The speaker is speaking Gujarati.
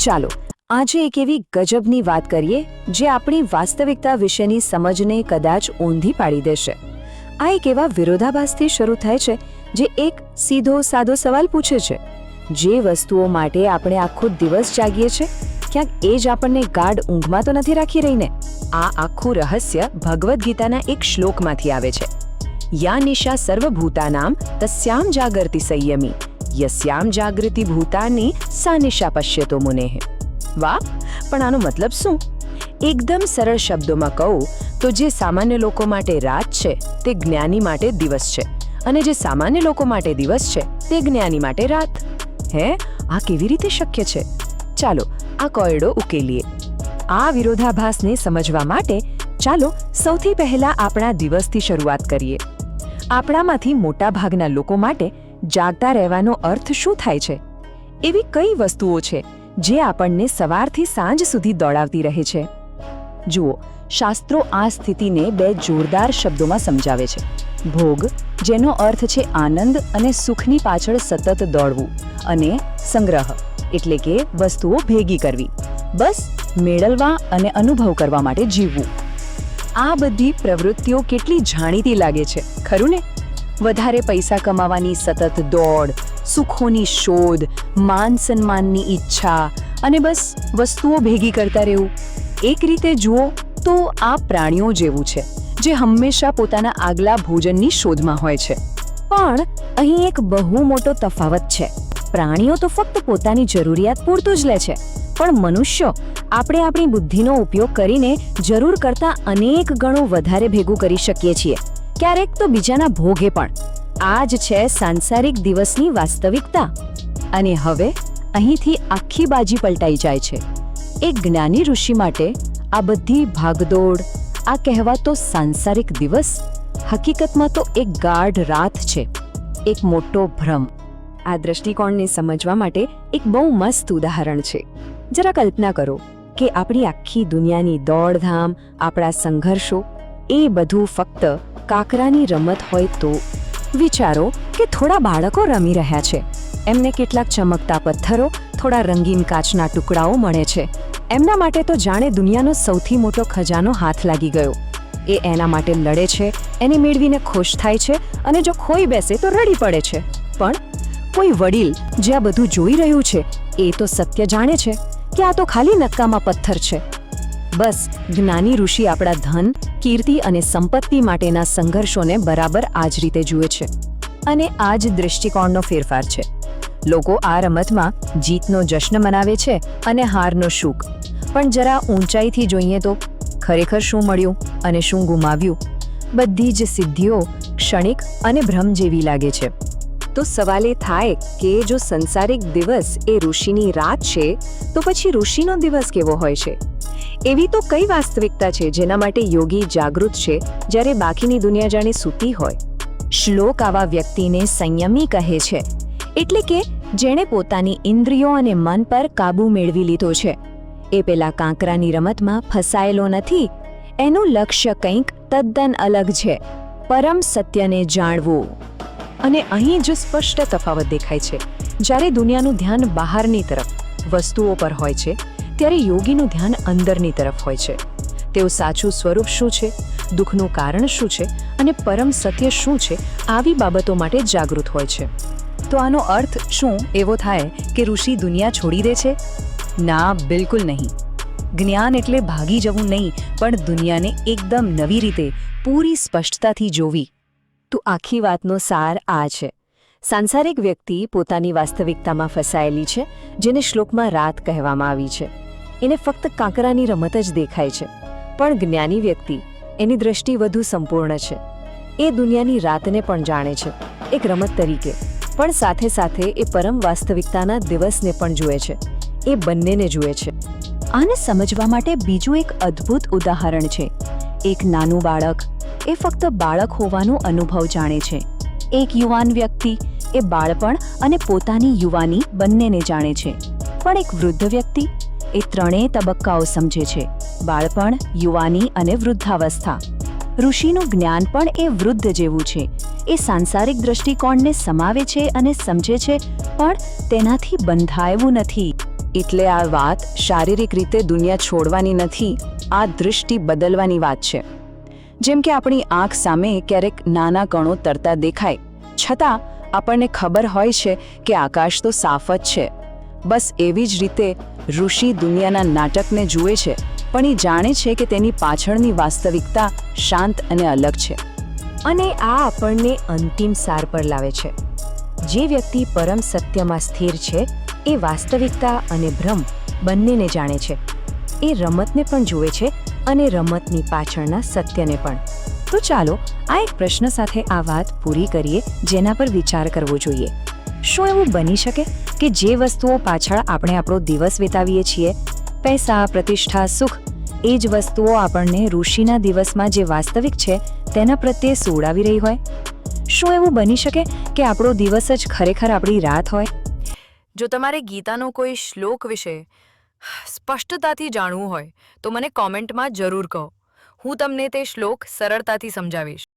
ચાલો, આજે એક એવી ગજબની વાત કરીએ, જે આપણી વાસ્તવિકતા વિશેની સમજને કદાચ ઊંધી પાડી દેશે. આ એક એવા વિરોધાભાસથી શરૂ થાય છે, જે એક સીધો સાદો સવાલ પૂછે છે. જે વસ્તુઓ માટે આપણે આખો દિવસ જાગીએ છીએ ક્યાંક એ જ આપણને ગાઢ ઊંઘમાં તો નથી રાખી રહીને. આ આખું રહસ્ય ભગવદ્ ગીતાના એક શ્લોકમાંથી આવે છે. યા નિશા સર્વભૂતાનામ તસ્યામ જાગર્તિ સંયમી. યસ્યામ જાગૃતિ ભૂતાની સાનિશા પશ્યતો મુનેહ વાહ પણ આનો મતલબ શું એકદમ સરળ શબ્દોમાં કહું તો જે સામાન્ય લોકો માટે રાત છે તે જ્ઞાની માટે દિવસ છે અને જે સામાન્ય લોકો માટે દિવસ છે તે જ્ઞાની માટે રાત હે આ કેવી રીતે શક્ય છે ચાલો આ કોયડો ઉકેલીએ આ વિરોધાભાસને સમજવા માટે ચાલો સૌથી પહેલા આપણા દિવસથી શરૂઆત કરીએ। આપણામાંથી મોટાભાગના લોકો માટે જાગતા રહેવાનો અર્થ શું થાય છે? એવી કઈ વસ્તુઓ છે જે આપણને સવારથી સાંજ સુધી દોડાવતી રહે છે? જુઓ, શાસ્ત્રો આ સ્થિતિને બે જોરદાર શબ્દોમાં સમજાવે છે. ભોગ, જેનો અર્થ છે આનંદ અને સુખની પાછળ સતત દોડવું, અને સંગ્રહ, એટલે કે વસ્તુઓ ભેગી કરવી. બસ, મેળવવા અને અનુભવ કરવા માટે જીવવું. આ બધી પ્રવૃત્તિઓ કેટલી જાણીતી લાગે છે, ખરું ને? વધારે પૈસા કમાવાની સતત દોડ, સુખોની શોધ, માન સન્માનની ઈચ્છા અને બસ વસ્તુઓ ભેગી કરતા રહેવું. એક રીતે જુઓ તો આ પ્રાણીઓ જેવું છે, જે હંમેશા પોતાના આગલા ભોજનની શોધમાં હોય છે. પણ અહીં એક બહુ મોટો તફાવત છે. પ્રાણીઓ તો ફક્ત પોતાની જરૂરિયાત પૂરતું જ લે છે, પણ મનુષ્યો આપણે આપણી બુદ્ધિનો ઉપયોગ કરીને જરૂર કરતાં અનેક ગણો વધારે ભેગું કરી શકીએ છીએ. ક્યારેક તો બીજાના ભોગે પણ. આ જ છે સાંસારિક દિવસની વાસ્તવિકતા. અને હવે અહીંથી આખી બાજી પલટાઈ જાય છે. એક જ્ઞાની ઋષિ માટે આ બધી ભાગદોડ, આ કહેવાતો સાંસારિક દિવસ હકીકતમાં તો એક ગાઢ રાત છે. એક મોટો ભ્રમ. આ દ્રષ્ટિકોણને સમજવા માટે એક બહુ મસ્ત ઉદાહરણ છે. જરા કલ્પના કરો કે આપણી આખી દુનિયાની દોડધામ, આપણા સંઘર્ષો, એ બધું ફક્ત કાકરાની રમત હોય તો વિચારો કે થોડા બાળકો રમી રહ્યા છે. એમને કેટલાક ચમકતા પથ્થરો, થોડા રંગીન કાચના ટુકડાઓ મળે છે. એમના માટે તો જાણે દુનિયાનો સૌથી મોટો ખજાનો હાથ લાગી ગયો. એ એના માટે લડે છે, એને મેળવીને ખુશ થાય છે અને જો ખોઈ બેસે તો રડી પડે છે. પણ કોઈ વડીલ જે આ બધું જોઈ રહ્યું છે, એ તો સત્ય જાણે છે કે આ તો ખાલી નક્કામાં પથ્થર છે. બસ, જ્ઞાની ઋષિ આપણા ધન કીર્તિ અને સંપત્તિ માટેના સંઘર્ષોને બરાબર આ જ રીતે જુએ છે. અને આ જ દૃષ્ટિકોણનો ફેરફાર છે. લોકો આ રમતમાં જીતનો જશ્ન મનાવે છે અને હારનો શૂક. પણ જરા ઊંચાઈથી જોઈએ તો ખરેખર શું મળ્યું અને શું ગુમાવ્યું? બધી જ સિદ્ધિઓ ક્ષણિક અને ભ્રમ જેવી લાગે છે. તો સવાલ એ થાય કે જો સંસારિક દિવસ એ ઋષિની રાત છે, તો પછી ઋષિનો દિવસ કેવો હોય છે? એવી તો કઈ વાસ્તવિકતા છે જેના માટે યોગી જાગૃત છે જ્યારે બાકીની દુનિયા જાણે સૂતી હોય? શ્લોક આવા વ્યક્તિને સંયમી કહે છે, એટલે કે જેણે પોતાની ઇન્દ્રિયો અને મન પર કાબૂ મેળવી લીધો છે. એ પેલા કાંકરાની રમતમાં ફસાયેલો નથી, એનું લક્ષ્ય કંઈક તદ્દન અલગ છે. પરમ સત્યને જાણવું. અને અહીં જ સ્પષ્ટ તફાવત દેખાય છે. જ્યારે દુનિયાનું ધ્યાન બહારની તરફ, વસ્તુઓ પર હોય છે, ત્યારે યોગીનું ધ્યાન અંદરની તરફ હોય છે. તેઓ સાચું સ્વરૂપ શું છે, દુઃખનું કારણ શું છે અને પરમ સત્ય શું છે, આવી બાબતો માટે જાગૃત હોય છે. તો આનો અર્થ શું એવો થાય કે ઋષિ દુનિયા છોડી દે છે? ના, બિલકુલ નહીં. જ્ઞાન એટલે ભાગી જવું નહીં, પણ દુનિયાને એકદમ નવી રીતે, પૂરી સ્પષ્ટતાથી જોવી. તો આખી વાતનો સાર આ છે. સાંસારિક વ્યક્તિ પોતાની વાસ્તવિકતામાં ફસાયેલી છે, જેને શ્લોકમાં રાત કહેવામાં આવી છે. એને ફક્ત કાંકરાની રમત જ દેખાય છે. પણ જ્ઞાની વ્યક્તિ એની દ્રષ્ટિ વધુ સંપૂર્ણ છે. એ દુનિયાની રાતને પણ જાણે છે, એક રમત તરીકે. પણ સાથે સાથે એ પરમ વાસ્તવિકતાના દિવસને પણ જુએ છે. એ બંનેને જુએ છે. આને સમજવા માટે બીજું એક અદ્ભુત ઉદાહરણ છે. એક નાનું બાળક એ ફક્ત બાળક હોવાનો અનુભવ જાણે છે. એક યુવાન વ્યક્તિ, એ બાળપણ અને પોતાની યુવાની બંનેને જાણે છે. પણ એક વૃદ્ધ વ્યક્તિ, એ ત્રણેય તબક્કાઓ સમજે છે. બાળપણ, યુવાની અને વૃદ્ધાવસ્થા. ઋષિનું જ્ઞાન પણ એ વૃદ્ધ જેવું છે. એ સાંસારિક દ્રષ્ટિકોણને સમાવે છે અને સમજે છે, પણ તેનાથી બંધાયવું નથી. એટલે આ વાત શારીરિક રીતે દુનિયા છોડવાની નથી, આ દૃષ્ટિ બદલવાની વાત છે. જેમ કે આપણી આંખ સામે ક્યારેક નાના કણો તરતા દેખાય, છતાં આપણને ખબર હોય છે કે આકાશ તો સાફ જ છે. બસ એવી જ રીતે ઋષિ દુનિયાના નાટકને જુએ છે, પણ એ જાણે છે કે તેની પાછળની વાસ્તવિકતા શાંત અને અલગ છે. અને આ આપણને અંતિમ સાર પર લાવે છે. જે વ્યક્તિ પરમ સત્યમાં સ્થિર છે, એ વાસ્તવિકતા અને ભ્રમ બંનેને જાણે છે. એ રમતને પણ જુએ છે અને રમતની પાછળના સત્યને પણ. તો ચાલો આ એક પ્રશ્ન સાથે આ વાત પૂરી કરીએ જેના પર વિચાર કરવો જોઈએ. શું એવું બની શકે કે જે વસ્તુઓ પાછળ આપણે આપણો દિવસ વિતાવીએ છીએ, પૈસા, પ્રતિષ્ઠા, સુખ, એ જ વસ્તુઓ આપણને ઋષિના દિવસમાં જે વાસ્તવિક છે તેના પ્રત્યે સોડાવી રહી હોય? શું એવું બની શકે કે આપણો દિવસ જ ખરેખર આપણી રાત હોય? જો તમારે ગીતાનો કોઈ શ્લોક વિશે સ્પષ્ટતાથી જાણવું હોય તો મને કોમેન્ટમાં જરૂર કહો. હું તમને તે શ્લોક સરળતાથી સમજાવીશ.